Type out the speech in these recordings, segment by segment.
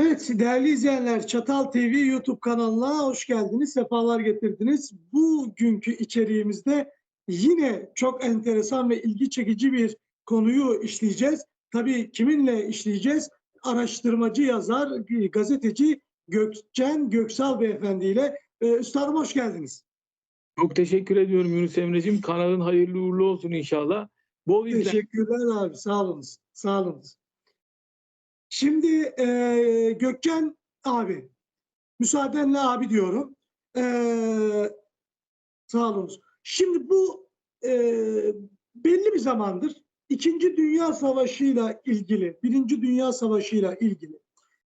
Evet değerli izleyenler Çatal TV YouTube kanalına hoş geldiniz, sefalar getirdiniz. Bugünkü içeriğimizde yine çok enteresan ve ilgi çekici bir konuyu işleyeceğiz. Tabii kiminle işleyeceğiz? Araştırmacı, yazar, gazeteci Gökçen Göksal Beyefendi ile. Ee, Üstadım hoş geldiniz. Çok teşekkür ediyorum Yunus Emre'cim. Kanalın hayırlı uğurlu olsun inşallah. Bol izlen. Teşekkürler abi, sağ olunuz, sağ olunuz. Şimdi e, Gökçen abi, müsaadenle abi diyorum. E, sağ olunuz. Şimdi bu e, belli bir zamandır İkinci Dünya Savaşı'yla ilgili, Birinci Dünya Savaşı'yla ilgili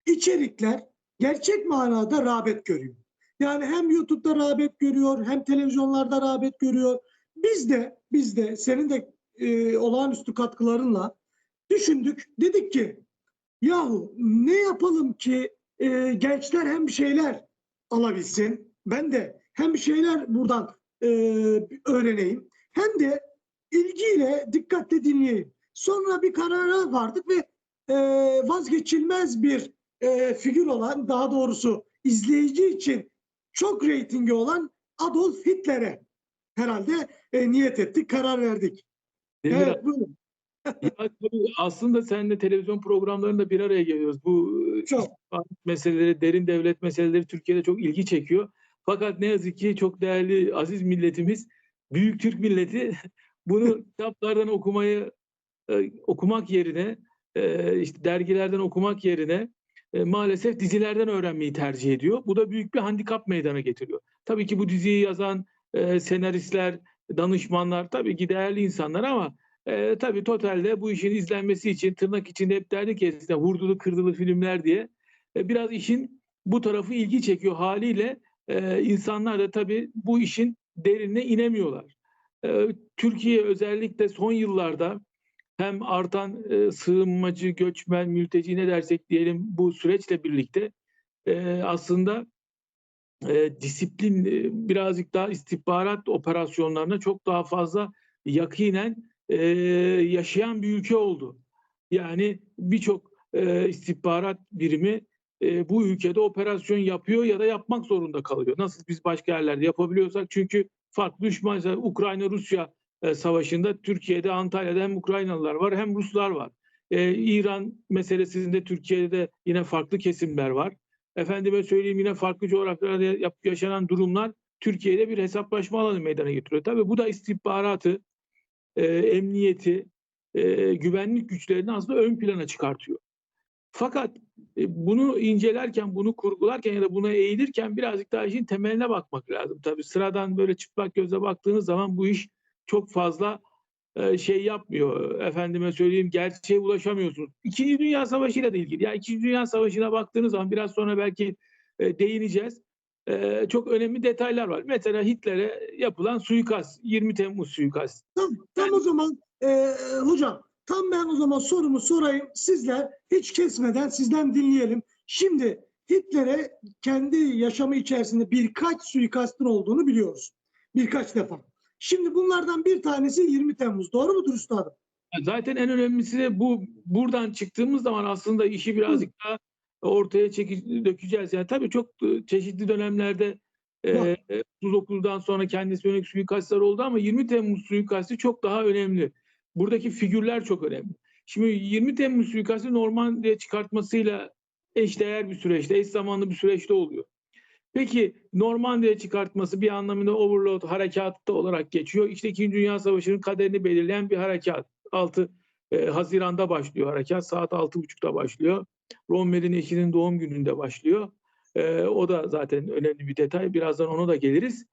içerikler gerçek manada rağbet görüyor. Yani hem YouTube'da rağbet görüyor, hem televizyonlarda rağbet görüyor. Biz de, biz de senin de e, olağanüstü katkılarınla düşündük. Dedik ki yahu ne yapalım ki e, gençler hem bir şeyler alabilsin. Ben de hem bir şeyler buradan e, öğreneyim. Hem de ilgiyle dikkatle dinleyeyim. Sonra bir karara vardık ve e, vazgeçilmez bir e, figür olan daha doğrusu izleyici için çok reytingi olan Adolf Hitler'e herhalde e, niyet ettik, karar verdik. Demir Evet, buyurun. Ya tabii aslında seninle televizyon programlarında bir araya geliyoruz. Bu e, Çok. meseleleri, derin devlet meseleleri Türkiye'de çok ilgi çekiyor. Fakat ne yazık ki çok değerli aziz milletimiz, büyük Türk milleti bunu kitaplardan okumayı e, okumak yerine, e, işte dergilerden okumak yerine e, maalesef dizilerden öğrenmeyi tercih ediyor. Bu da büyük bir handikap meydana getiriyor. Tabii ki bu diziyi yazan e, senaristler, danışmanlar tabii ki değerli insanlar ama e, tabii totalde bu işin izlenmesi için tırnak içinde hep derdik ya eskiden vurdulu kırdılı filmler diye e, biraz işin bu tarafı ilgi çekiyor haliyle e, insanlar da tabii bu işin derinine inemiyorlar. E, Türkiye özellikle son yıllarda hem artan e, sığınmacı, göçmen, mülteci ne dersek diyelim bu süreçle birlikte e, aslında e, disiplin e, birazcık daha istihbarat operasyonlarına çok daha fazla yakinen e, yaşayan bir ülke oldu. Yani birçok e, istihbarat birimi e, bu ülkede operasyon yapıyor ya da yapmak zorunda kalıyor. Nasıl biz başka yerlerde yapabiliyorsak çünkü farklı düşman Ukrayna-Rusya e, savaşında Türkiye'de Antalya'da hem Ukraynalılar var hem Ruslar var. E, İran meselesinde Türkiye'de yine farklı kesimler var. Efendime söyleyeyim yine farklı coğrafyalarda yaşanan durumlar Türkiye'de bir hesaplaşma alanı meydana getiriyor. Tabii bu da istihbaratı, e, emniyeti, e, güvenlik güçlerini aslında ön plana çıkartıyor. Fakat e, bunu incelerken, bunu kurgularken ya da buna eğilirken birazcık daha işin temeline bakmak lazım. Tabii sıradan böyle çıplak gözle baktığınız zaman bu iş çok fazla e, şey yapmıyor. Efendime söyleyeyim gerçeğe ulaşamıyorsunuz. İkinci Dünya Savaşı ile ilgili. Ya İkinci Dünya Savaşı'na baktığınız zaman biraz sonra belki e, değineceğiz. E, çok önemli detaylar var. Mesela Hitler'e yapılan suikast, 20 Temmuz suikast. Tam, tam o zaman e, hocam tam ben o zaman sorumu sorayım. Sizler hiç kesmeden sizden dinleyelim. Şimdi Hitler'e kendi yaşamı içerisinde birkaç suikastın olduğunu biliyoruz. Birkaç defa. Şimdi bunlardan bir tanesi 20 Temmuz. Doğru mudur üstadım? Zaten en önemlisi de bu buradan çıktığımız zaman aslında işi birazcık daha ortaya çeki, dökeceğiz. Yani tabii çok çeşitli dönemlerde e, Var. e, 39'dan sonra kendisi yönelik suikastlar oldu ama 20 Temmuz suikasti çok daha önemli. Buradaki figürler çok önemli. Şimdi 20 Temmuz suikasti Normandiya çıkartmasıyla eşdeğer bir süreçte, eş zamanlı bir süreçte oluyor. Peki Normandiya çıkartması bir anlamda Overlord harekatı olarak geçiyor. İşte İkinci Dünya Savaşı'nın kaderini belirleyen bir harekat. 6 e, Haziran'da başlıyor harekat. Saat 6.30'da başlıyor. Rommel'in eşinin doğum gününde başlıyor. E, o da zaten önemli bir detay. Birazdan ona da geliriz.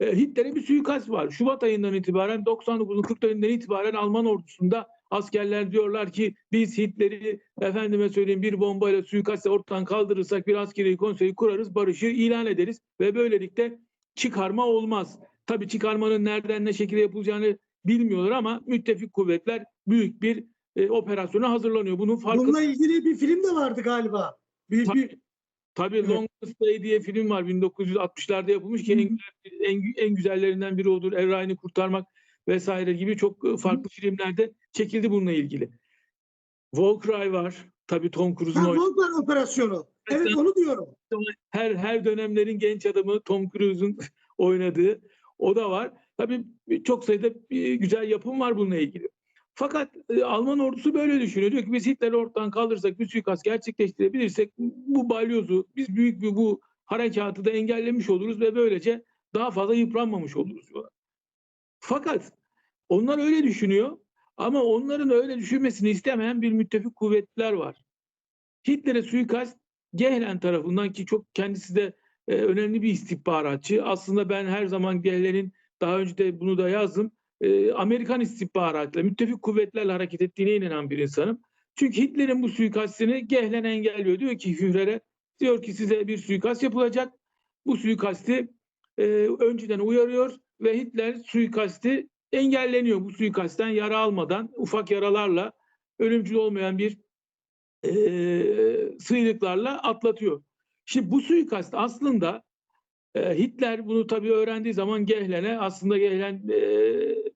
E, Hitler'e bir suikast var. Şubat ayından itibaren 99'un 40'larından itibaren Alman ordusunda askerler diyorlar ki biz Hitler'i efendime söyleyeyim bir bombayla suikastle ortadan kaldırırsak bir askeri konseyi kurarız, barışı ilan ederiz ve böylelikle çıkarma olmaz. Tabii çıkarmanın nereden ne şekilde yapılacağını bilmiyorlar ama müttefik kuvvetler büyük bir e, operasyona hazırlanıyor. Bunun farkı Bununla ilgili bir film de vardı galiba. Bir, Tabii. bir, Tabii Evet. Long Stay diye film var 1960'larda yapılmış ki en, en, en güzellerinden biri odur. Er Ryan'ı kurtarmak vesaire gibi çok e, farklı filmlerde çekildi bununla ilgili. War Cry var. tabii Tom Cruise'un Volkan operasyonu. Evet onu diyorum. her her dönemlerin genç adamı Tom Cruise'un oynadığı o da var. Tabii çok sayıda güzel yapım var bununla ilgili. Fakat e, Alman ordusu böyle düşünüyor. Diyor ki biz Hitler'i ortadan kaldırırsak, bir suikast gerçekleştirebilirsek bu balyozu, biz büyük bir bu harekatı da engellemiş oluruz ve böylece daha fazla yıpranmamış oluruz. Fakat onlar öyle düşünüyor ama onların öyle düşünmesini istemeyen bir müttefik kuvvetler var. Hitler'e suikast Gehlen tarafından ki çok kendisi de e, önemli bir istihbaratçı. Aslında ben her zaman Gehlen'in daha önce de bunu da yazdım. E, Amerikan istihbaratıyla, müttefik kuvvetlerle hareket ettiğine inanan bir insanım. Çünkü Hitler'in bu suikastini Gehlen engelliyor. Diyor ki Führer'e, diyor ki size bir suikast yapılacak. Bu suikasti e, önceden uyarıyor ve Hitler suikasti engelleniyor. Bu suikastten yara almadan, ufak yaralarla ölümcül olmayan bir e, sıyrıklarla atlatıyor. Şimdi bu suikast aslında Hitler bunu tabii öğrendiği zaman Gehlen'e aslında Gehlen e,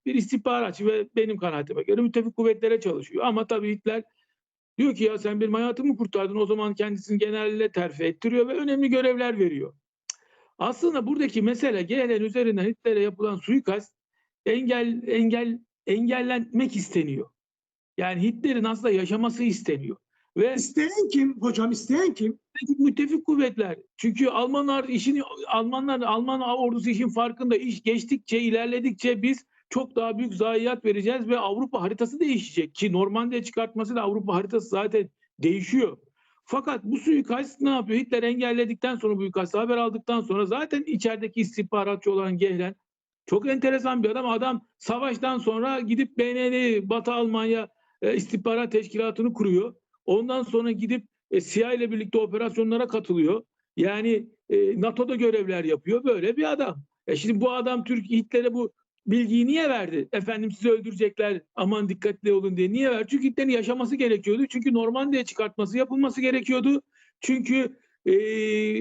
bir istihbaratçı ve benim kanaatime göre müttefik kuvvetlere çalışıyor. Ama tabii Hitler diyor ki ya sen benim hayatımı kurtardın o zaman kendisini genelle terfi ettiriyor ve önemli görevler veriyor. Aslında buradaki mesele Gehlen üzerinden Hitler'e yapılan suikast engel engel engellenmek isteniyor. Yani Hitler'in aslında yaşaması isteniyor. Ve İsteyen kim? Hocam isteyen kim? Müttefik kuvvetler. Çünkü Almanlar işin Almanlar Alman ordusu işin farkında. İş geçtikçe, ilerledikçe biz çok daha büyük zayiat vereceğiz ve Avrupa haritası değişecek ki Normandiya çıkartmasıyla Avrupa haritası zaten değişiyor. Fakat bu suikast ne yapıyor? Hitler engelledikten sonra bu suikastı haber aldıktan sonra zaten içerideki istihbaratçı olan Gehlen çok enteresan bir adam. Adam savaştan sonra gidip BND Batı Almanya e, istihbarat teşkilatını kuruyor. Ondan sonra gidip e, CIA ile birlikte operasyonlara katılıyor. Yani e, NATO'da görevler yapıyor. Böyle bir adam. E şimdi bu adam Türk Hitler'e bu bilgiyi niye verdi? Efendim sizi öldürecekler aman dikkatli olun diye. Niye verdi? Çünkü Hitler'in yaşaması gerekiyordu. Çünkü Normandiya çıkartması yapılması gerekiyordu. Çünkü e,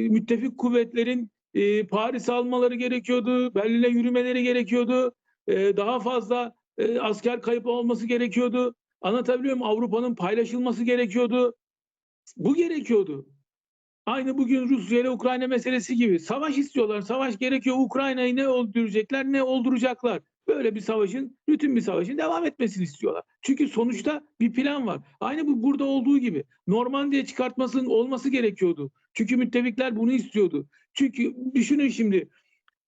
müttefik kuvvetlerin e, Paris almaları gerekiyordu. Berlin'e yürümeleri gerekiyordu. E, daha fazla e, asker kayıp olması gerekiyordu. Anlatabiliyor muyum? Avrupa'nın paylaşılması gerekiyordu. Bu gerekiyordu. Aynı bugün Rusya ile Ukrayna meselesi gibi. Savaş istiyorlar. Savaş gerekiyor. Ukrayna'yı ne öldürecekler ne olduracaklar. Böyle bir savaşın, bütün bir savaşın devam etmesini istiyorlar. Çünkü sonuçta bir plan var. Aynı bu burada olduğu gibi. Normandiya çıkartmasının olması gerekiyordu. Çünkü müttefikler bunu istiyordu. Çünkü düşünün şimdi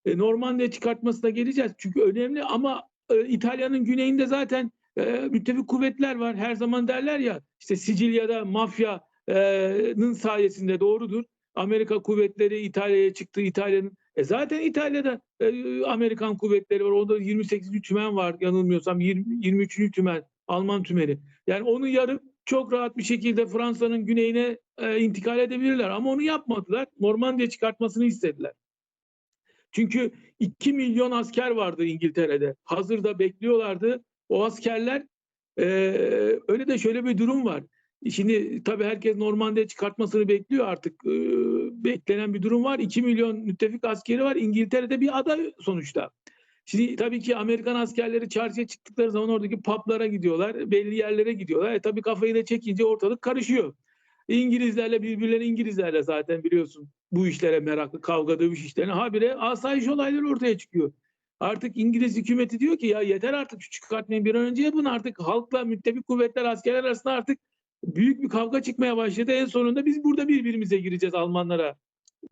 e, Normandiya çıkartmasına geleceğiz. Çünkü önemli ama e, İtalya'nın güneyinde zaten e, müttefik kuvvetler var. Her zaman derler ya işte Sicilya'da mafyanın sayesinde doğrudur. Amerika kuvvetleri İtalya'ya çıktı. İtalya'nın e zaten İtalya'da e, Amerikan kuvvetleri var. Orada 28. tümen var yanılmıyorsam 20, 23. tümen Alman tümeni. Yani onu yarıp çok rahat bir şekilde Fransa'nın güneyine e, intikal edebilirler. Ama onu yapmadılar. Normandiya çıkartmasını istediler. Çünkü 2 milyon asker vardı İngiltere'de. Hazırda bekliyorlardı. O askerler e, öyle de şöyle bir durum var. Şimdi tabii herkes Normandiya çıkartmasını bekliyor artık. E, beklenen bir durum var. 2 milyon müttefik askeri var. İngiltere'de bir ada sonuçta. Şimdi tabii ki Amerikan askerleri çarşıya çıktıkları zaman oradaki publara gidiyorlar. Belli yerlere gidiyorlar. E tabii kafayı da çekince ortalık karışıyor. İngilizlerle birbirleri İngilizlerle zaten biliyorsun bu işlere meraklı kavga dövüş işlerine habire asayiş olayları ortaya çıkıyor. Artık İngiliz hükümeti diyor ki ya yeter artık şu çıkartmayın bir an önce yapın artık halkla müttefik kuvvetler askerler arasında artık büyük bir kavga çıkmaya başladı. En sonunda biz burada birbirimize gireceğiz Almanlara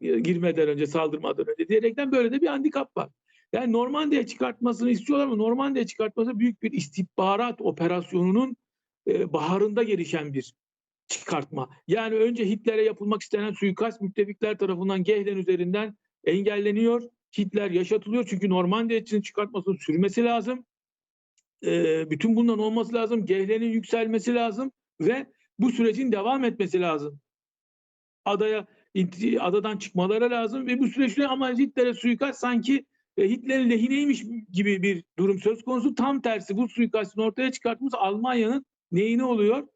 e, girmeden önce saldırmadan önce diyerekten böyle de bir handikap var. Yani Normandiya çıkartmasını istiyorlar ama Normandiya çıkartması büyük bir istihbarat operasyonunun e, baharında gelişen bir çıkartma. Yani önce Hitler'e yapılmak istenen suikast müttefikler tarafından Gehlen üzerinden engelleniyor. Hitler yaşatılıyor çünkü Normandiya için çıkartmasının sürmesi lazım. E, bütün bundan olması lazım. Gehlen'in yükselmesi lazım ve bu sürecin devam etmesi lazım. Adaya adadan çıkmaları lazım ve bu süreçte ama Hitler'e suikast sanki e, Hitler'in lehineymiş gibi bir durum söz konusu. Tam tersi bu suikastın ortaya çıkartmış Almanya'nın neyine oluyor?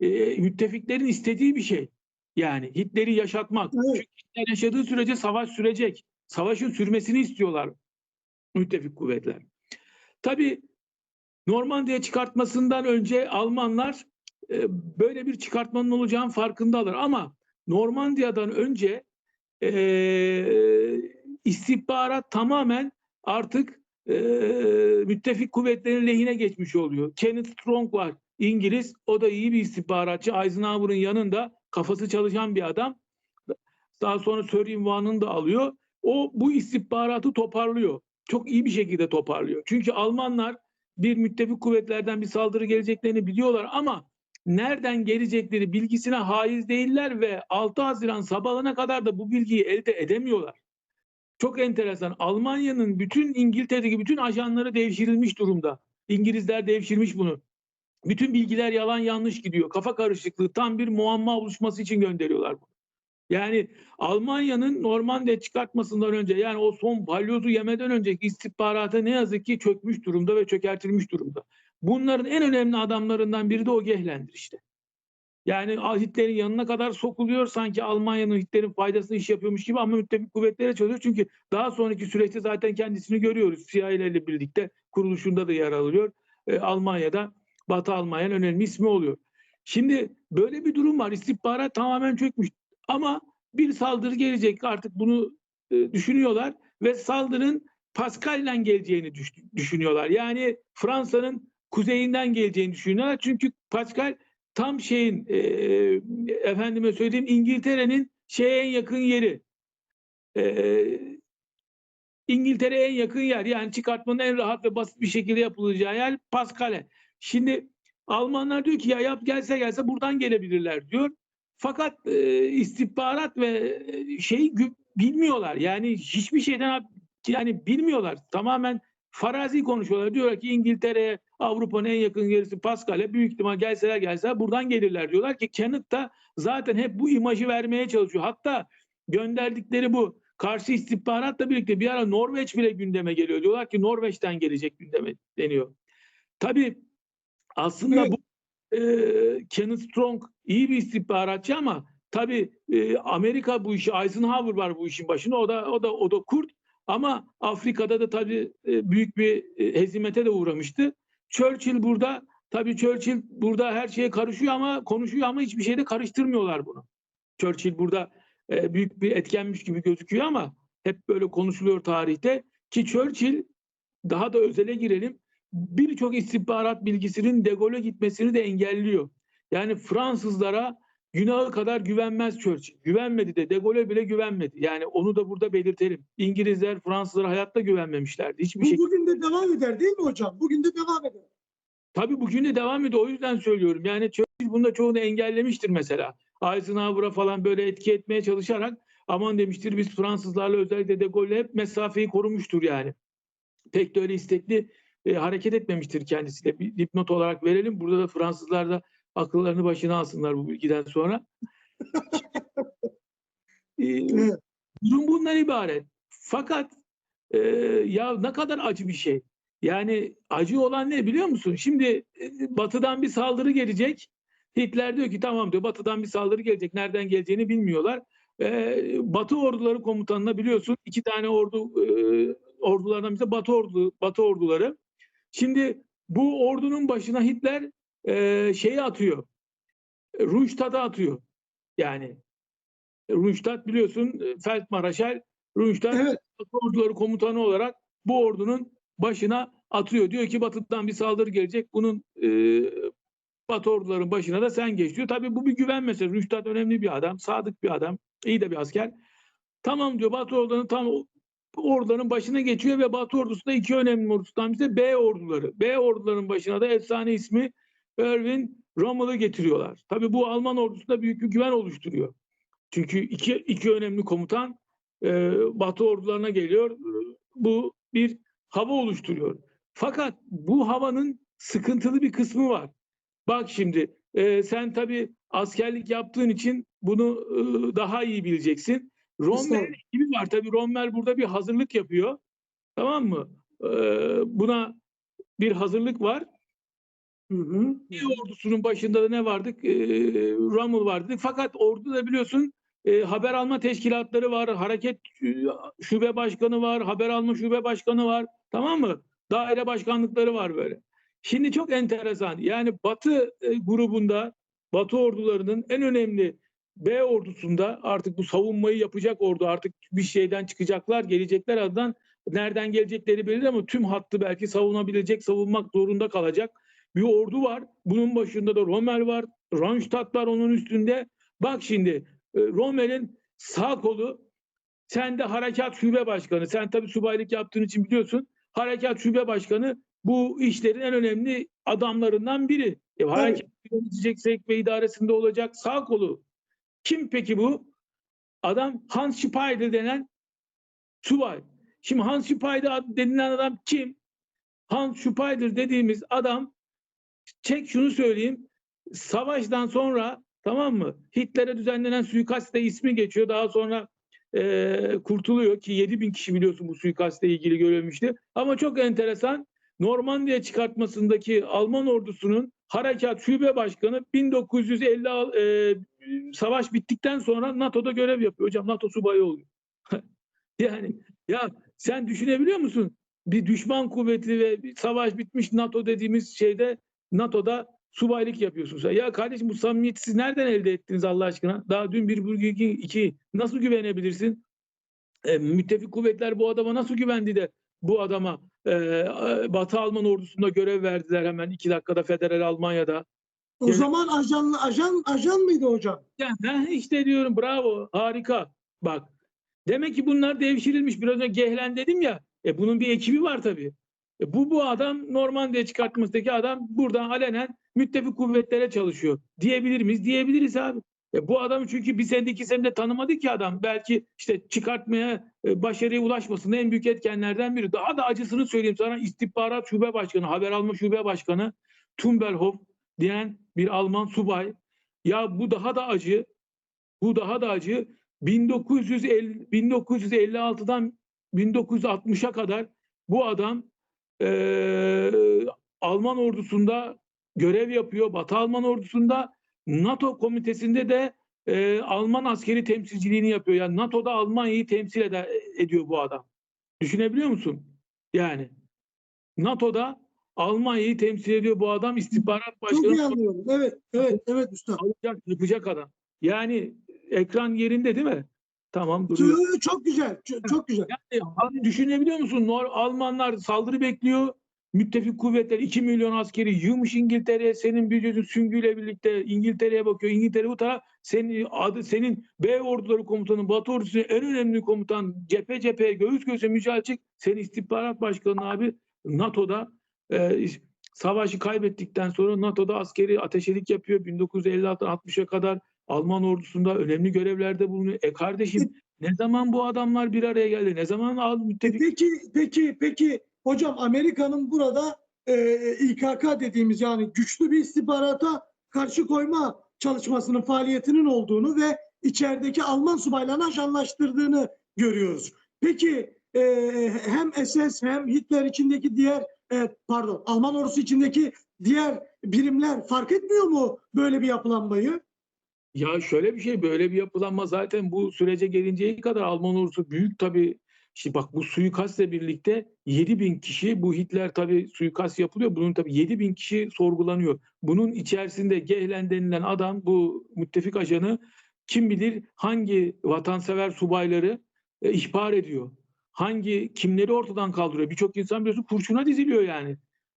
E, müttefiklerin istediği bir şey. Yani Hitler'i yaşatmak. Evet. Çünkü Hitler yaşadığı sürece savaş sürecek. Savaşın sürmesini istiyorlar müttefik kuvvetler. Tabii Normandiya çıkartmasından önce Almanlar e, böyle bir çıkartmanın olacağının farkındalar. Ama Normandiya'dan önce e, istihbarat tamamen artık e, müttefik kuvvetlerin lehine geçmiş oluyor. Kenneth Strong var İngiliz. O da iyi bir istihbaratçı. Eisenhower'ın yanında kafası çalışan bir adam. Daha sonra Sir ünvanını da alıyor. O bu istihbaratı toparlıyor. Çok iyi bir şekilde toparlıyor. Çünkü Almanlar bir müttefik kuvvetlerden bir saldırı geleceklerini biliyorlar ama nereden gelecekleri bilgisine haiz değiller ve 6 Haziran sabahına kadar da bu bilgiyi elde edemiyorlar. Çok enteresan. Almanya'nın bütün İngiltere'deki bütün ajanları devşirilmiş durumda. İngilizler devşirmiş bunu. Bütün bilgiler yalan yanlış gidiyor. Kafa karışıklığı tam bir muamma oluşması için gönderiyorlar bunu. Yani Almanya'nın Normandiya çıkartmasından önce yani o son balyozu yemeden önceki istihbarata ne yazık ki çökmüş durumda ve çökertilmiş durumda. Bunların en önemli adamlarından biri de o Gehlen'dir işte. Yani Hitler'in yanına kadar sokuluyor sanki Almanya'nın Hitler'in faydasını iş yapıyormuş gibi ama müttefik kuvvetlere çalışıyor. Çünkü daha sonraki süreçte zaten kendisini görüyoruz. CIA ile birlikte kuruluşunda da yer alıyor. Ee, Almanya'da Batı Almanya'nın önemli ismi oluyor. Şimdi böyle bir durum var. İstihbarat tamamen çökmüş. Ama bir saldırı gelecek artık bunu e, düşünüyorlar ve saldırının Pascal'den geleceğini düş- düşünüyorlar. Yani Fransa'nın kuzeyinden geleceğini düşünüyorlar. Çünkü Pascal tam şeyin e, efendime söyleyeyim İngiltere'nin şeye en yakın yeri. E, İngiltere'ye en yakın yer. Yani çıkartmanın en rahat ve basit bir şekilde yapılacağı yer Pascal'e. Şimdi Almanlar diyor ki ya yap gelse gelse buradan gelebilirler diyor. Fakat e, istihbarat ve e, şeyi gü- bilmiyorlar. Yani hiçbir şeyden yani bilmiyorlar. Tamamen farazi konuşuyorlar. Diyorlar ki İngiltere'ye Avrupa'nın en yakın gerisi Pascal'e büyük ihtimal gelseler gelseler buradan gelirler diyorlar ki Kenneth da zaten hep bu imajı vermeye çalışıyor. Hatta gönderdikleri bu karşı istihbaratla birlikte bir ara Norveç bile gündeme geliyor. Diyorlar ki Norveç'ten gelecek gündeme deniyor. Tabii aslında Evet. bu e, Kenneth Strong iyi bir istihbaratçı ama tabii e, Amerika bu işi Eisenhower var bu işin başında. O da o da o da Kurt ama Afrika'da da tabii e, büyük bir e, hezimete de uğramıştı. Churchill burada tabii Churchill burada her şeye karışıyor ama konuşuyor ama hiçbir şeyde karıştırmıyorlar bunu. Churchill burada e, büyük bir etkenmiş gibi gözüküyor ama hep böyle konuşuluyor tarihte ki Churchill daha da özele girelim birçok istihbarat bilgisinin De Gaulle'e gitmesini de engelliyor. Yani Fransızlara günahı kadar güvenmez Churchill. Güvenmedi de De Gaulle'e bile güvenmedi. Yani onu da burada belirtelim. İngilizler Fransızlara hayatta güvenmemişlerdi. Hiçbir Bu şey. bugün de devam eder değil mi hocam? Bugün de devam eder. Tabii bugün de devam ediyor. O yüzden söylüyorum. Yani Churchill bunda çoğunu engellemiştir mesela. Eisenhower'a falan böyle etki etmeye çalışarak aman demiştir biz Fransızlarla özellikle De Gaulle'le hep mesafeyi korumuştur yani. Pek de öyle istekli e, hareket etmemiştir kendisiyle. Bir dipnot olarak verelim. Burada da Fransızlar da akıllarını başına alsınlar bu bilgiden sonra. E. Durum bundan ibaret. Fakat e, ya ne kadar acı bir şey. Yani acı olan ne biliyor musun? Şimdi e, batıdan bir saldırı gelecek. Hitler diyor ki tamam diyor batıdan bir saldırı gelecek. Nereden geleceğini bilmiyorlar. E, Batı orduları komutanına biliyorsun iki tane ordu e, ordulardan birisi Batı ordu Batı orduları. Şimdi bu ordunun başına Hitler e, şeyi atıyor. Rundstadt'a atıyor. Yani Rundstadt biliyorsun Feldmarschall Rundstadt Evet. Orduları komutanı olarak bu ordunun başına atıyor. Diyor ki batıdan bir saldırı gelecek. Bunun e, Batı orduların başına da sen geç diyor. Tabii bu bir güven meselesi. Rüştat önemli bir adam, sadık bir adam, iyi de bir asker. Tamam diyor Batı ordularının tam orduların başına geçiyor ve Batı ordusu da iki önemli ordusundan birisi B orduları. B orduların başına da efsane ismi Erwin Rommel'ı getiriyorlar. Tabii bu Alman ordusunda büyük bir güven oluşturuyor. Çünkü iki, iki önemli komutan e, Batı ordularına geliyor. Bu bir hava oluşturuyor. Fakat bu havanın sıkıntılı bir kısmı var. Bak şimdi e, sen tabii askerlik yaptığın için bunu e, daha iyi bileceksin. Rommel Estağfurullah. gibi var tabii Rommel burada bir hazırlık yapıyor. Tamam mı? E, buna bir hazırlık var. Hı hı. Bir ordusunun başında da ne vardık? E, Rommel vardı. Fakat orduda biliyorsun e, haber alma teşkilatları var. Hareket e, şube başkanı var. Haber alma şube başkanı var. Tamam mı? Daire başkanlıkları var böyle. Şimdi çok enteresan. Yani Batı e, grubunda Batı ordularının en önemli B ordusunda artık bu savunmayı yapacak ordu artık bir şeyden çıkacaklar, gelecekler adından nereden gelecekleri belli ama tüm hattı belki savunabilecek, savunmak zorunda kalacak bir ordu var. Bunun başında da Rommel var, Randstadt var onun üstünde. Bak şimdi e, Rommel'in sağ kolu sen de harekat şube başkanı. Sen tabii subaylık yaptığın için biliyorsun. Harekat şube başkanı bu işlerin en önemli adamlarından biri. E, harekat yöneteceksek ve idaresinde olacak sağ kolu. Kim peki bu? Adam Hans Speyder denen subay. Şimdi Hans Speyder denilen adam kim? Hans Speyder dediğimiz adam çek şunu söyleyeyim. Savaştan sonra tamam mı? Hitler'e düzenlenen suikaste ismi geçiyor. Daha sonra e, kurtuluyor ki 7 bin kişi biliyorsun bu suikaste ilgili görülmüştü. Ama çok enteresan Normandiya çıkartmasındaki Alman ordusunun harekat şube başkanı 1950 e, savaş bittikten sonra NATO'da görev yapıyor. Hocam NATO subayı oluyor. yani ya sen düşünebiliyor musun? Bir düşman kuvveti ve bir savaş bitmiş NATO dediğimiz şeyde NATO'da subaylık yapıyorsun sen. Ya kardeşim bu samimiyeti siz nereden elde ettiniz Allah aşkına? Daha dün bir bugün iki, iki. nasıl güvenebilirsin? E, müttefik kuvvetler bu adama nasıl güvendi de bu adama e, Batı Alman ordusunda görev verdiler hemen iki dakikada Federal Almanya'da. O Evet. zaman ajan ajan ajan mıydı hocam? Ya, heh, işte diyorum bravo harika. Bak demek ki bunlar devşirilmiş. Biraz önce Gehlen dedim ya. E, bunun bir ekibi var tabii. E, bu bu adam Normandiya çıkartmasındaki adam buradan alenen müttefik kuvvetlere çalışıyor. Diyebilir miyiz? Diyebiliriz abi. E, bu adamı çünkü bir senede iki senede tanımadı ki adam. Belki işte çıkartmaya e, başarıya ulaşmasında en büyük etkenlerden biri. Daha da acısını söyleyeyim sana istihbarat şube başkanı, haber alma şube başkanı Tumbelhof diyen bir Alman subay. Ya bu daha da acı. Bu daha da acı. 1950, 1956'dan 1960'a kadar bu adam eee, Alman ordusunda görev yapıyor. Batı Alman ordusunda NATO komitesinde de eee, Alman askeri temsilciliğini yapıyor. Yani NATO'da Almanya'yı temsil eder, ediyor bu adam. Düşünebiliyor musun? Yani NATO'da Almanya'yı temsil ediyor bu adam istihbarat Çok iyi başkanı anlıyorum. Evet, evet, evet usta. alacak yapacak adam. Yani ekran yerinde değil mi? Tamam duruyor. Çok, çok güzel, çok, çok güzel. Yani hani düşünebiliyor musun? Almanlar saldırı bekliyor. Müttefik kuvvetler 2 milyon askeri yığmış İngiltere'ye senin bir süngüyle birlikte İngiltere'ye bakıyor. İngiltere bu taraf senin adı senin B orduları komutanı Batı ordusunun en önemli komutan cephe cephe göğüs göğüse mücadele senin istihbarat başkanı abi NATO'da e, savaşı kaybettikten sonra NATO'da askeri ateşelik yapıyor. 1956'dan 60'a kadar Alman ordusunda önemli görevlerde bulunuyor. E kardeşim ne zaman bu adamlar bir araya geldi? Ne zaman al müttefik Peki, peki, peki hocam Amerika'nın burada e, İKK dediğimiz yani güçlü bir istihbarata karşı koyma çalışmasının faaliyetinin olduğunu ve içerideki Alman subaylarını ajanlaştırdığını görüyoruz. Peki e, hem SS hem Hitler içindeki diğer e, pardon Alman ordusu içindeki diğer birimler fark etmiyor mu böyle bir yapılanmayı? Ya şöyle bir şey böyle bir yapılanma zaten bu sürece gelinceye kadar Alman ordusu büyük tabii. Şimdi bak bu suikastle birlikte 7 bin kişi bu Hitler tabii suikast yapılıyor. Bunun tabii 7 bin kişi sorgulanıyor. Bunun içerisinde Gehlen denilen adam bu müttefik ajanı kim bilir hangi vatansever subayları e, ihbar ediyor. Hangi kimleri ortadan kaldırıyor. Birçok insan biliyorsun kurşuna diziliyor yani.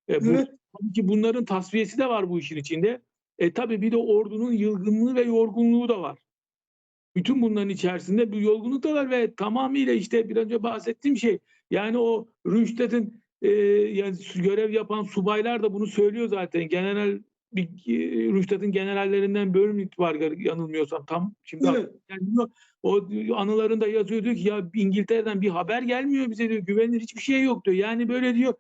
E, bu, Evet. tabii ki bunların tasfiyesi de var bu işin içinde. E tabii bir de ordunun yılgınlığı ve yorgunluğu da var. Bütün bunların içerisinde bir yorgunluk da var ve tamamıyla işte bir önce bahsettiğim şey yani o Rünstedt'in e, yani görev yapan subaylar da bunu söylüyor zaten. General bir e, Rünstedt'in generallerinden Bölmüt var yanılmıyorsam tam şimdi Evet. gelmiyor. O anılarında yazıyor diyor ki ya İngiltere'den bir haber gelmiyor bize diyor. Güvenilir hiçbir şey yok diyor. Yani böyle diyor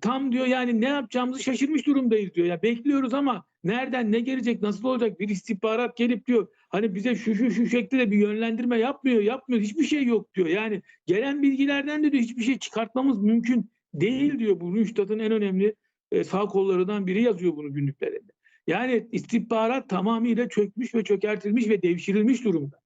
tam diyor yani ne yapacağımızı şaşırmış durumdayız diyor. Ya bekliyoruz ama nereden ne gelecek nasıl olacak bir istihbarat gelip diyor hani bize şu şu şu şekilde bir yönlendirme yapmıyor yapmıyor hiçbir şey yok diyor. Yani gelen bilgilerden de diyor hiçbir şey çıkartmamız mümkün değil diyor. Bu Rünstadt'ın en önemli e, sağ kollarından biri yazıyor bunu günlüklerinde. Yani istihbarat tamamıyla çökmüş ve çökertilmiş ve devşirilmiş durumda.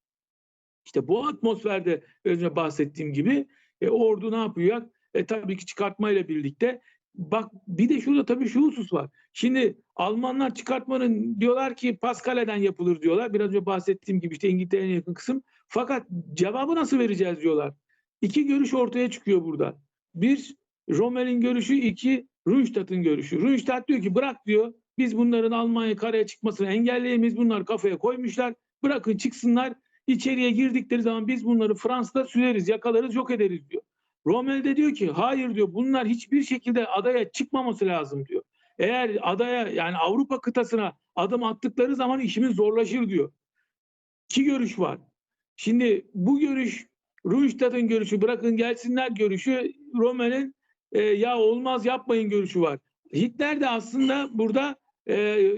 İşte bu atmosferde önce bahsettiğim gibi e, ordu ne yapıyor? E, tabii ki çıkartmayla birlikte bak bir de şurada tabii şu husus var. Şimdi Almanlar çıkartmanın diyorlar ki Paskale'den yapılır diyorlar. Biraz önce bahsettiğim gibi işte İngiltere'ye yakın kısım. Fakat cevabı nasıl vereceğiz diyorlar. İki görüş ortaya çıkıyor burada. Bir Rommel'in görüşü, iki Rundstadt'ın görüşü. Rundstadt diyor ki bırak diyor biz bunların Almanya karaya çıkmasını engelleyemeyiz. Bunlar kafaya koymuşlar. Bırakın çıksınlar. İçeriye girdikleri zaman biz bunları Fransa'da süreriz, yakalarız, yok ederiz diyor. Rommel de diyor ki hayır diyor bunlar hiçbir şekilde adaya çıkmaması lazım diyor. Eğer adaya yani Avrupa kıtasına adım attıkları zaman işimiz zorlaşır diyor. İki görüş var. Şimdi bu görüş Rundstadt'ın görüşü bırakın gelsinler görüşü Rommel'in e, ya olmaz yapmayın görüşü var. Hitler de aslında burada e,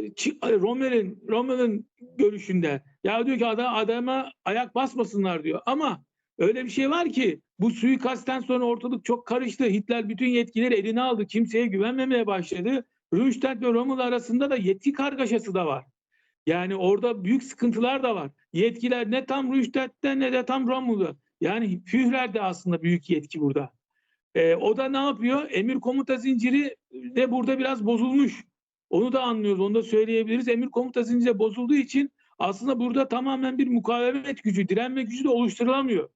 çi- Rommel'in Rommel'in görüşünde ya diyor ki adam, adama ayak basmasınlar diyor. Ama öyle bir şey var ki bu suikastten sonra ortalık çok karıştı. Hitler bütün yetkileri eline aldı. Kimseye güvenmemeye başladı. Rundstedt ve Rommel arasında da yetki kargaşası da var. Yani orada büyük sıkıntılar da var. Yetkiler ne tam Rundstedt'te ne de tam Rommel'da. Yani Führer de aslında büyük yetki burada. Ee, o da ne yapıyor? Emir komuta zinciri de burada biraz bozulmuş. Onu da anlıyoruz, onu da söyleyebiliriz. Emir komuta zinciri bozulduğu için aslında burada tamamen bir mukavemet gücü, direnme gücü de oluşturulamıyor.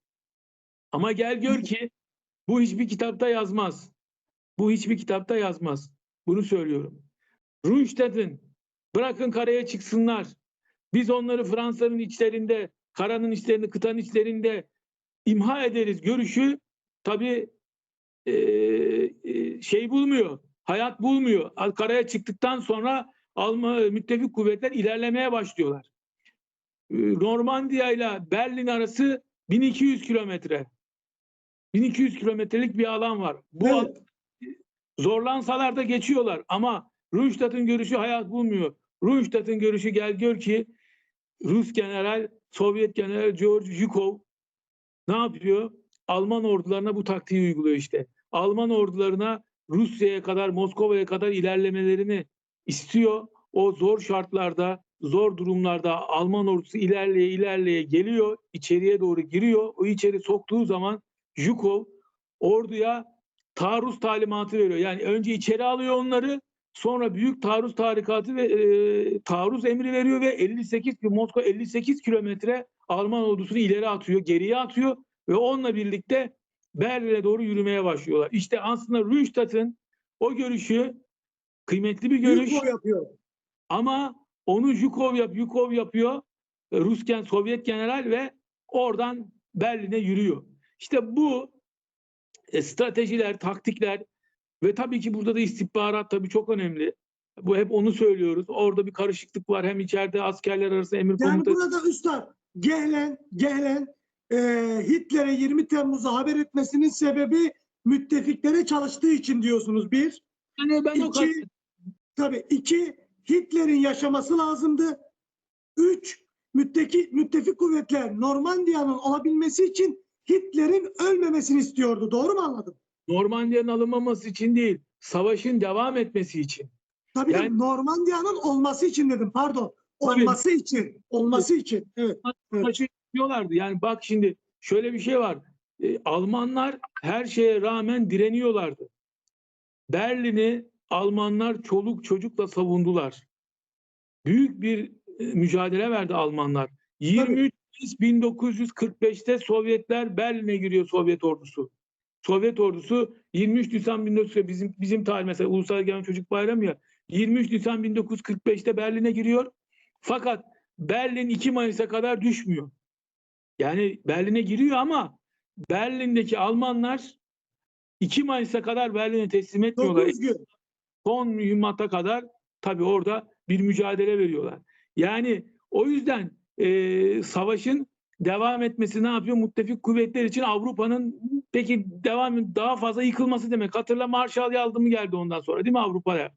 Ama gel gör ki bu hiçbir kitapta yazmaz. Bu hiçbir kitapta yazmaz. Bunu söylüyorum. Rundstedt'in bırakın karaya çıksınlar. Biz onları Fransa'nın içlerinde, karanın içlerinde, kıtanın içlerinde imha ederiz görüşü tabii e, e, şey bulmuyor. Hayat bulmuyor. Karaya çıktıktan sonra Alman müttefik kuvvetler ilerlemeye başlıyorlar. Normandiya ile Berlin arası 1200 kilometre. 1200 kilometrelik bir alan var. Bu Evet. alan- zorlansalar da geçiyorlar ama Rundstadt'ın görüşü hayat bulmuyor. Rundstadt'ın görüşü gel gör ki Rus general, Sovyet general George Zhukov ne yapıyor? Alman ordularına bu taktiği uyguluyor işte. Alman ordularına Rusya'ya kadar, Moskova'ya kadar ilerlemelerini istiyor. O zor şartlarda, zor durumlarda Alman ordusu ilerleye ilerleye geliyor, içeriye doğru giriyor. O içeri soktuğu zaman Zhukov orduya taarruz talimatı veriyor. Yani önce içeri alıyor onları, sonra büyük taarruz tarikatı ve e, taarruz emri veriyor ve 58 Moskova 58 kilometre Alman ordusunu ileri atıyor, geriye atıyor ve onunla birlikte Berlin'e doğru yürümeye başlıyorlar. İşte aslında Rundstadt'ın o görüşü kıymetli bir görüş Yukov yapıyor. ama onu Zhukov, yap, Yukov yapıyor. Rusken, Sovyet general ve oradan Berlin'e yürüyor. İşte bu e, stratejiler, taktikler ve tabii ki burada da istihbarat tabii çok önemli. Bu hep onu söylüyoruz. Orada bir karışıklık var. Hem içeride askerler arasında emir Yani komuta burada üstad Gehlen, Gehlen e, Hitler'e 20 Temmuz'u haber etmesinin sebebi müttefiklere çalıştığı için diyorsunuz bir. Yani ben o İki, kadar tabii iki Hitler'in yaşaması lazımdı. Üç mütteki, müttefik kuvvetler Normandiya'nın olabilmesi için Hitler'in ölmemesini istiyordu. Doğru mu anladım? Normandiya'nın alınmaması için değil, savaşın devam etmesi için. Tabii Yani- Normandiya'nın olması için dedim. Pardon. Tabii. Olması için. Olması için. Evet. Evet. Savaşı yapıyorlardı. Yani bak şimdi şöyle bir şey var. E, Almanlar her şeye rağmen direniyorlardı. Berlin'i Almanlar çoluk çocukla savundular. Büyük bir e, mücadele verdi Almanlar. 23 Mayıs 1945'te Sovyetler Berlin'e giriyor Sovyet ordusu. Sovyet ordusu 23 Nisan 1940 bizim bizim tarih mesela Ulusal Egemen Çocuk Bayramı ya 23 Nisan 1945'te Berlin'e giriyor. Fakat Berlin 2 Mayıs'a kadar düşmüyor. Yani Berlin'e giriyor ama Berlin'deki Almanlar 2 Mayıs'a kadar Berlin'e teslim etmiyorlar. 9 gün. Son mühimmata kadar tabii orada bir mücadele veriyorlar. Yani o yüzden e, savaşın devam etmesi ne yapıyor? Muttefik kuvvetler için Avrupa'nın peki devam daha fazla yıkılması demek. Hatırla Marshall yardımı geldi ondan sonra değil mi Avrupa'ya?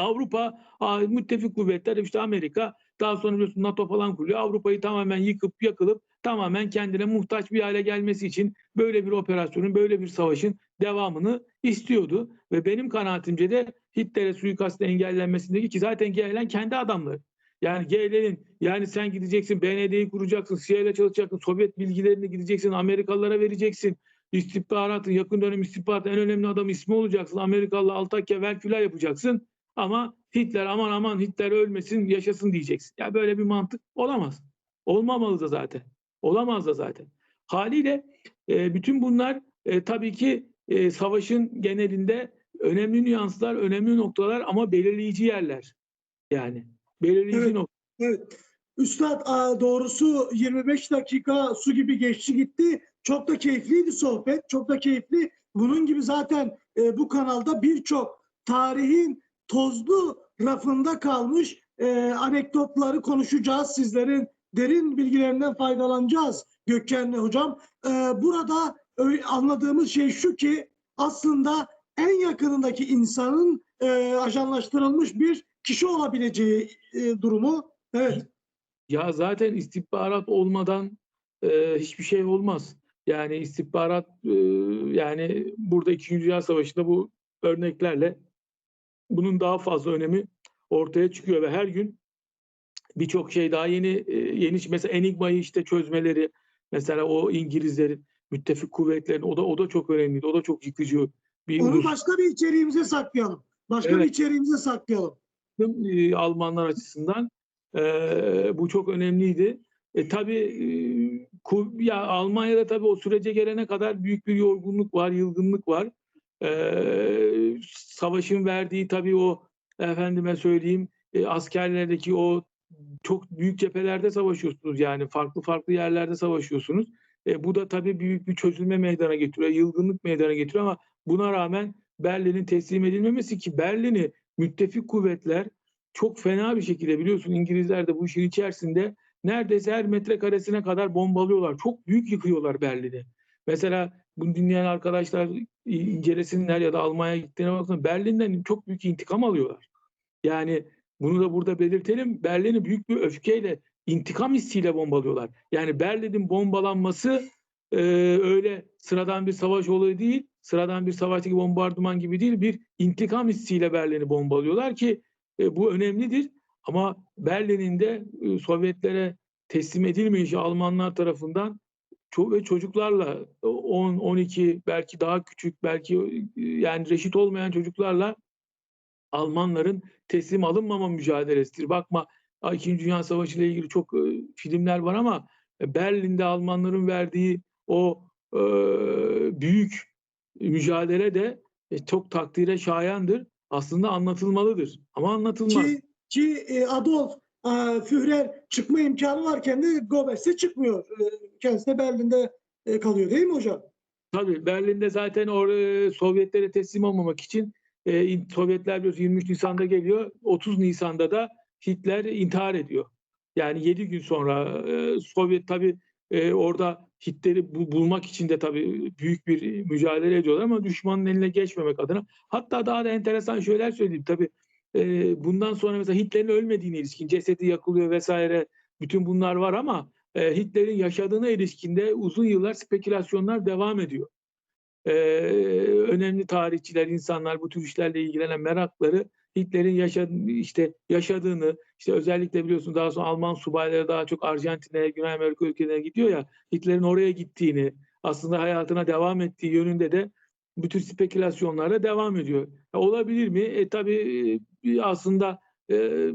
Avrupa, müttefik kuvvetler işte Amerika daha sonra biliyorsun NATO falan kuruyor. Avrupa'yı tamamen yıkıp yakılıp tamamen kendine muhtaç bir hale gelmesi için böyle bir operasyonun, böyle bir savaşın devamını istiyordu. Ve benim kanaatimce de Hitler'e suikastın engellenmesindeki ki zaten gelen kendi adamları. Yani Gehlen'in yani sen gideceksin BND'yi kuracaksın, CIA ile çalışacaksın, Sovyet bilgilerini gideceksin, Amerikalılara vereceksin. istihbaratın, yakın dönem istihbaratın en önemli adam ismi olacaksın. Amerikalı Altakya Velküla yapacaksın. Ama Hitler aman aman Hitler ölmesin, yaşasın diyeceksin. Ya böyle bir mantık olamaz. Olmamalı da zaten. Olamaz da zaten. Haliyle e, bütün bunlar e, tabii ki e, savaşın genelinde önemli nüanslar, önemli noktalar ama belirleyici yerler. Yani belirleyici Evet. nokta. Evet. Üstad doğrusu 25 dakika su gibi geçti gitti. Çok da keyifliydi sohbet. Çok da keyifli. Bunun gibi zaten e, bu kanalda birçok tarihin tozlu rafında kalmış e, anekdotları konuşacağız. Sizlerin derin bilgilerinden faydalanacağız Gökçenli Hocam. E, burada anladığımız şey şu ki aslında en yakınındaki insanın e, ajanlaştırılmış bir kişi olabileceği e, durumu. Evet. Ya zaten istihbarat olmadan e, hiçbir şey olmaz. Yani istihbarat e, yani burada İkinci Dünya Savaşı'nda bu örneklerle bunun daha fazla önemi ortaya çıkıyor ve her gün birçok şey daha yeni e, yeni mesela Enigma'yı işte çözmeleri mesela o İngilizlerin müttefik kuvvetlerin o da o da çok önemliydi. O da çok yıkıcı bir Onu unsur. başka bir içeriğimize saklayalım. Başka bir Evet. içeriğimize saklayalım. E, Almanlar açısından e, bu çok önemliydi. E, tabii e, ku- ya Almanya'da tabii o sürece gelene kadar büyük bir yorgunluk var, yılgınlık var. E, savaşın verdiği tabii o efendime söyleyeyim e, askerlerdeki o çok büyük cephelerde savaşıyorsunuz yani farklı farklı yerlerde savaşıyorsunuz. E, bu da tabii büyük bir çözülme meydana getiriyor, yılgınlık meydana getiriyor ama buna rağmen Berlin'in teslim edilmemesi ki Berlin'i müttefik kuvvetler çok fena bir şekilde biliyorsun İngilizler de bu işin içerisinde neredeyse her metrekaresine kadar bombalıyorlar. Çok büyük yıkıyorlar Berlin'i. Mesela bunu dinleyen arkadaşlar incelesinler ya da Almanya'ya gittiğine baksın Berlin'den çok büyük intikam alıyorlar. Yani bunu da burada belirtelim. Berlin'i büyük bir öfkeyle, intikam hissiyle bombalıyorlar. Yani Berlin'in bombalanması e, öyle sıradan bir savaş olayı değil, sıradan bir savaştaki bombardıman gibi değil, bir intikam hissiyle Berlin'i bombalıyorlar ki e, bu önemlidir. Ama Berlin'in de e, Sovyetlere teslim edilmeyişi Almanlar tarafından ço- ve çocuklarla 10, 12 belki daha küçük belki e, yani reşit olmayan çocuklarla Almanların teslim alınmama mücadelesidir. Bakma İkinci Dünya Savaşı ile ilgili çok e, filmler var ama Berlin'de Almanların verdiği o e, büyük mücadele de e, çok takdire şayandır. Aslında anlatılmalıdır. Ama anlatılmaz. Ki, ki e, Adolf e, Führer çıkma imkanı varken de Goebbels'e çıkmıyor. E, Kendisi de Berlin'de e, kalıyor değil mi hocam? Tabii Berlin'de zaten or Sovyetlere teslim olmamak için e, Sovyetler biliyorsun 23 Nisan'da geliyor. 30 Nisan'da da Hitler intihar ediyor. Yani 7 gün sonra e, Sovyet tabii e, orada Hitler'i bu- bulmak için de tabii büyük bir mücadele ediyorlar ama düşmanın eline geçmemek adına. Hatta daha da enteresan şeyler söyleyeyim. Tabii e, bundan sonra mesela Hitler'in ölmediğine ilişkin cesedi yakılıyor vesaire bütün bunlar var ama e, Hitler'in yaşadığına ilişkinde uzun yıllar spekülasyonlar devam ediyor. E, önemli tarihçiler, insanlar bu tür işlerle ilgilenen merakları Hitler'in yaşadığı, işte yaşadığını, işte özellikle biliyorsun daha sonra Alman subayları daha çok Arjantin'e, Güney Amerika ülkelerine gidiyor ya, Hitler'in oraya gittiğini, aslında hayatına devam ettiği yönünde de bu tür spekülasyonlara devam ediyor. E, olabilir mi? E tabii e, aslında e,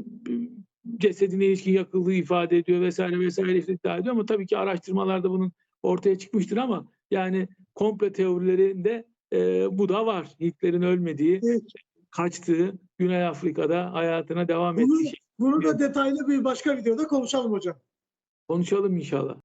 cesedine ilişkin yakıldığı ifade ediyor vesaire vesaire iddia ediyor ama tabii ki araştırmalarda bunun ortaya çıkmıştır ama yani komple teorilerinde e, bu da var. Hitler'in ölmediği, Evet. kaçtığı, Güney Afrika'da hayatına devam Bunu, ettiği şey. Bunu da detaylı bir başka videoda konuşalım hocam. Konuşalım inşallah.